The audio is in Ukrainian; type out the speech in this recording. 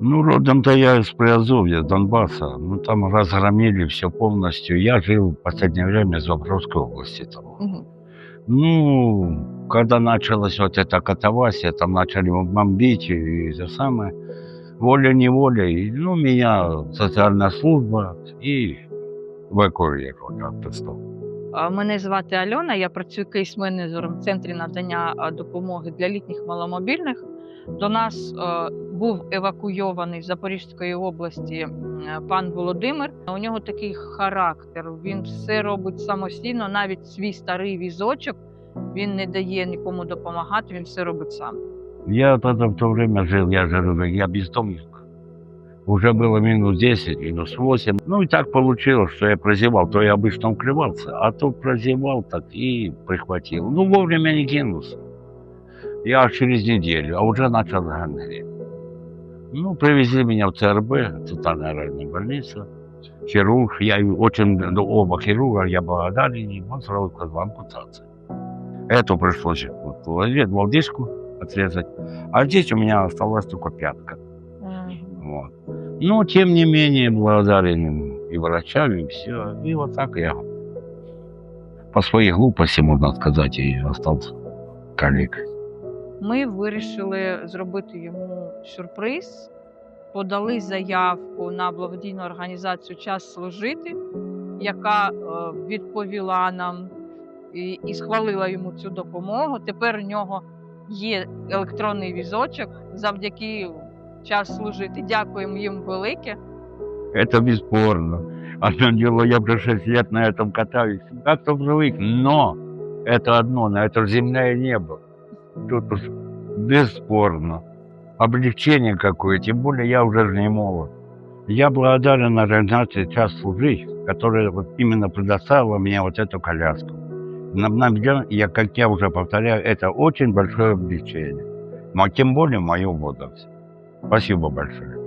Ну, родом-то я из Приазовья, Донбасса. Ну, там разгромили все полностью. Я жил в последнее время в Запорожской области. Там. Мгм. Ну, когда началась вот эта катавасия, там начали бомбить и это самое, волей-неволей, ну, меня социальная служба и эвакуировали оттуда. А, Мене звати Альона, я працюю кейс-менеджером в центрі надання а, допомоги для літніх маломобільних. До нас е, був евакуйований з Запорізької області м, пан Володимир. У нього такий характер. Він все робить самостійно, навіть свій старий візочок. Він не дає нікому допомагати, він все робить сам. Я тогда в то время жил, я же говорю, я бездомник. Уже было минус 10, минус 8. Ну и так получилось, что я прозевал. То я обычно укрывался, а то прозевал так и прихватил. Ну, вовремя не кинулся. Я через неделю, а уже начал гангреть. Ну, привезли меня в ЦРБ, Центральная районная больница. Хирург, я очень, ну, оба хирурга, я благодарен им, он сразу сказал ампутация. Эту пришлось вот, лодыжку отрезать. А здесь у меня осталась только пятка. Вот. Но, тем не менее, благодарен им и врачам, и все. И вот так я по своей глупости, можно сказать, и остался коллегой. Ми вирішили зробити йому сюрприз, подали заявку на благодійну організацію Час служити, яка е, відповіла нам і, і схвалила йому цю допомогу. Тепер у нього є електронний візочок завдяки час служити. Дякуємо їм велике. Это бесспорно. Одно дело, я уже 6 лет на этом катаюсь. Как-то привык, но это одно, на это земля и небо. Уж бесспорно. Облегчение какое, тем более я уже же не молод. Я благодарен организации «Час служить», которая вот именно предоставила мне вот эту коляску. На меня, я, как я уже повторяю, это очень большое облегчение. Но тем более в моем возрасте. Спасибо большое.